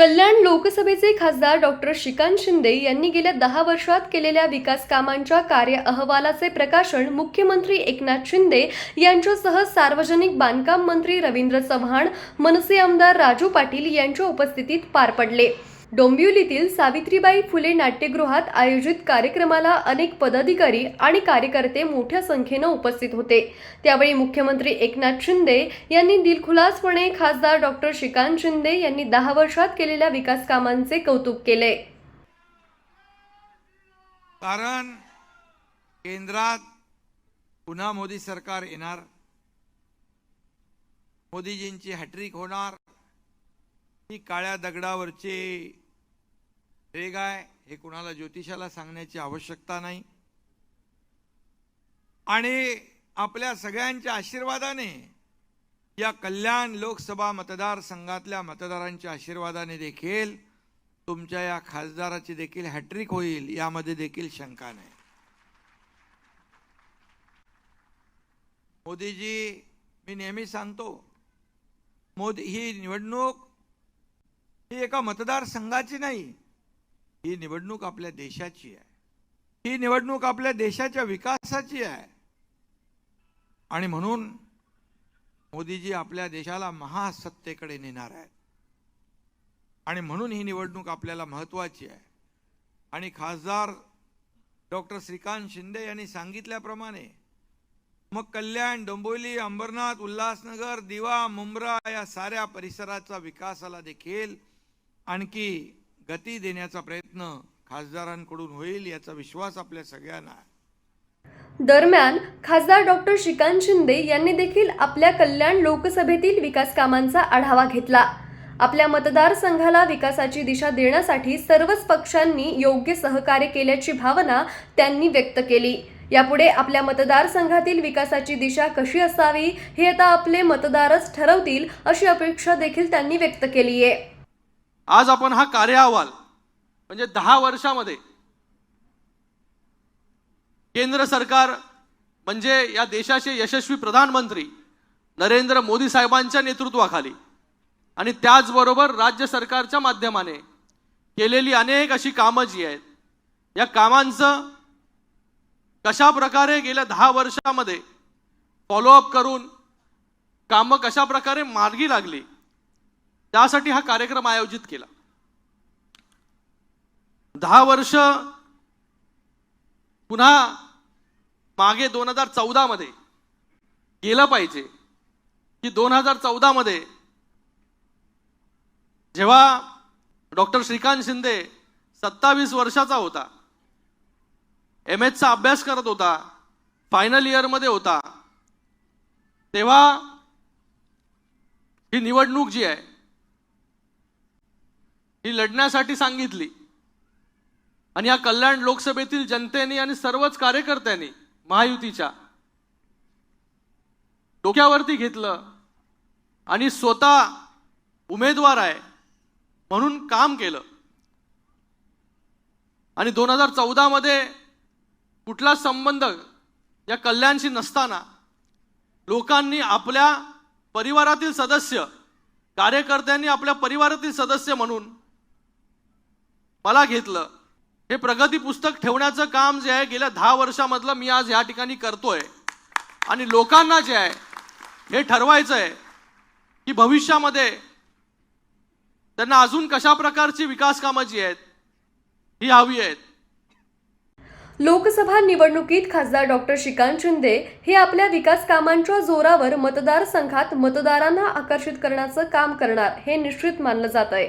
कल्याण लोकसभेचे खासदार डॉक्टर श्रीकांत शिंदे यांनी गेल्या दहा वर्षात केलेल्या विकास कामांच्या कार्य अहवालाचे प्रकाशन मुख्यमंत्री एकनाथ शिंदे यांच्यासह सार्वजनिक बांधकाम मंत्री रवींद्र चव्हाण मनसे आमदार राजू पाटील यांच्या उपस्थितीत पार पडले. डोंबिवलीतील सावित्रीबाई फुले नाट्यगृहात आयोजित कार्यक्रमाला अनेक पदाधिकारी आणि कार्यकर्ते मोठ्या संख्येनं उपस्थित होते. त्यावेळी मुख्यमंत्री एकनाथ शिंदे यांनी दिलखुलासपणे खासदार डॉक्टर श्रीकांत शिंदे यांनी दहा वर्षात केलेल्या विकास कामांचे कौतुक केले. कारण केंद्रात पुन्हा मोदी सरकार येणार मोदीजींची हॅट्रिक होणार ही काळ्या दगडावरचे हे आहे हे कुणाला ज्योतिषाला सांगण्याची आवश्यकता नाही. आणि आपल्या सगळ्यांच्या आशीर्वादाने या कल्याण लोकसभा मतदारसंघातल्या मतदारांच्या आशीर्वादाने देखील तुमच्या या खासदाराची देखील हॅट्रिक होईल यामध्ये देखील शंका नाही. मोदीजी मी नेहमी सांगतो मोदी ही निवडणूक ही एका मतदारसंघाची नाही ही निवडणूक आपल्या देशाची आहे. ही निवडणूक आपल्या देशाच्या विकासाची आहे. आणि म्हणून मोदीजी आपल्या देशाला महासत्तेकडे नेणार आहेत. आणि म्हणून ही निवडणूक आपल्याला महत्वाची आहे. आणि खासदार डॉक्टर श्रीकांत शिंदे यांनी सांगितल्याप्रमाणे मग कल्याण डोंबिवली अंबरनाथ उल्हासनगर दिवा मुंब्रा या साऱ्या परिसराचा विकासाला देखील आणखी गती देण्याचा प्रयत्न खासदारांकडून होईल याचा विश्वास आपल्या सगळ्यांना दरम्यान खासदार डॉक्टर श्रीकांत शिंदे यांनी देखील आपल्या कल्याण लोकसभेतील विकास कामांचा आढावा घेतला. आपल्या मतदारसंघाला विकासाची दिशा देण्यासाठी सर्वच पक्षांनी योग्य सहकार्य केल्याची भावना त्यांनी व्यक्त केली. यापुढे आपल्या मतदारसंघातील विकासाची दिशा कशी असावी हे आता आपले मतदारच ठरवतील अशी अपेक्षा देखील त्यांनी व्यक्त केली आहे आज आपण हा कार्य अहवाल म्हणजे दहा वर्षामध्ये केंद्र सरकार म्हणजे या देशाचे यशस्वी प्रधानमंत्री नरेंद्र मोदी साहेबांच्या नेतृत्वाखाली आणि त्याचबरोबर राज्य सरकारच्या माध्यमाने केलेली अनेक अशी कामं जी आहेत या कामांचं कशा प्रकारे गेल्या दहा वर्षामध्ये फॉलोअप करून कामं कशा प्रकारे मार्गी लागली त्यासाठी हा कार्यक्रम आयोजित केला. दहा वर्ष पुन्हा मागे दोन हजार चौदा मध्ये गेलं पाहिजे की दोन हजार चौदा मध्ये जेव्हा डॉक्टर श्रीकांत शिंदे सत्तावीस वर्षाचा होता एम एचचा अभ्यास करत होता फायनल इयरमध्ये होता तेव्हा ही निवडणूक जी आहे ही लढण्यासाठी सांगितली. आणि या कल्याण लोकसभेतील जनतेने आणि सर्वच कार्यकर्त्यांनी महायुतीच्या डोक्यावरती घेतलं आणि स्वतः उमेदवार आहे म्हणून काम केलं. आणि दोन हजार चौदा मध्ये संबंध या कल्याणशी नसताना लोकांनी आपल्या परिवारातील सदस्य कार्यकर्त्यांनी आपल्या परिवारातील सदस्य म्हणून मला घेतलं. हे प्रगती पुस्तक ठेवण्याचं काम जे आहे गेल्या दहा वर्षामधलं मी आज या ठिकाणी करतोय. आणि लोकांना जे आहे हे ठरवायचं आहे की भविष्यामध्ये त्यांना अजून कशा प्रकारची विकास कामं जी आहेत ही हवी आहेत. लोकसभा निवडणुकीत खासदार डॉक्टर श्रीकांत शिंदे हे आपल्या विकास कामांच्या जोरावर मतदारसंघात मतदारांना आकर्षित करण्याचं काम करणार हे निश्चित मानलं जात आहे